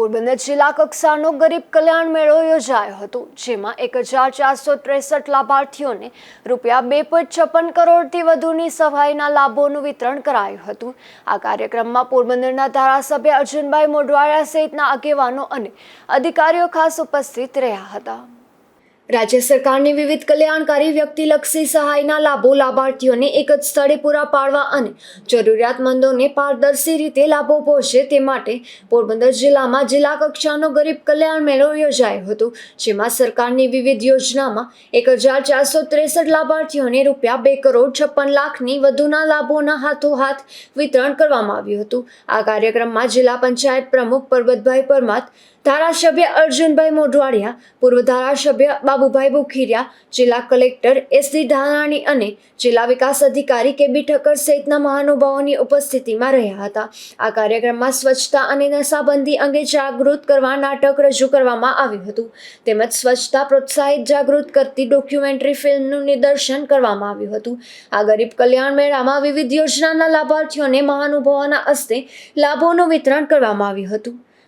પોરબંદર જિલ્લા કક્ષાનો ગરીબ કલ્યાણ મેળો યોજાયો હતો, જેમાં એક હજાર ચારસો ત્રેસઠ લાભાર્થીઓને રૂપિયા બે પોઈન્ટ છપ્પન કરોડથી વધુની સહાયના લાભોનું વિતરણ કરાયું હતું. આ કાર્યક્રમમાં પોરબંદરના ધારાસભ્ય અર્જુનભાઈ મોઢવાડિયા સહિતના આગેવાનો અને અધિકારીઓ ખાસ ઉપસ્થિત રહ્યા હતા. રાજ્ય સરકારની વિવિધ કલ્યાણકારી વ્યક્તિલક્ષી સહાયના લાભો લાભાર્થીઓને એક જ સ્થળે પૂરા પાડવા અને જરૂરિયાતમંદોને પારદર્શી રીતે લાભો પહોંચે તે માટે પોરબંદર જિલ્લામાં જિલ્લા કક્ષાનો ગરીબ કલ્યાણ મેળો યોજાયો હતો, જેમાં સરકારની વિવિધ યોજનામાં એક હજાર ચારસો ત્રેસઠ લાભાર્થીઓને રૂપિયા બે કરોડ છપ્પન લાખની વધુના લાભોના હાથોહાથ વિતરણ કરવામાં આવ્યું હતું. આ કાર્યક્રમમાં જિલ્લા પંચાયત પ્રમુખ પરબતભાઈ પરમાર ધારાસભ્ય અર્જુનભાઈ મોઢવાડિયા, પૂર્વ ધારાસભ્ય બાબુભાઈ બુખીરિયા જિલ્લા કલેક્ટર એસડી ધાનાણી અને જિલ્લા વિકાસ અધિકારી કે બી ઠક્કર સહિતના મહાનુભાવોની ઉપસ્થિતિમાં રહ્યા હતા. આ કાર્યક્રમમાં સ્વચ્છતા અને નશાબંધી અંગે જાગૃત કરવા નાટક રજૂ કરવામાં આવ્યું હતું. તેમજ સ્વચ્છતા પ્રોત્સાહિત જાગૃત કરતી ડોક્યુમેન્ટરી ફિલ્મનું નિદર્શન કરવામાં આવ્યું હતું. આ ગરીબ કલ્યાણ મેળામાં વિવિધ યોજનાના લાભાર્થીઓને મહાનુભાવોના હસ્તે લાભોનું વિતરણ કરવામાં આવ્યું હતું.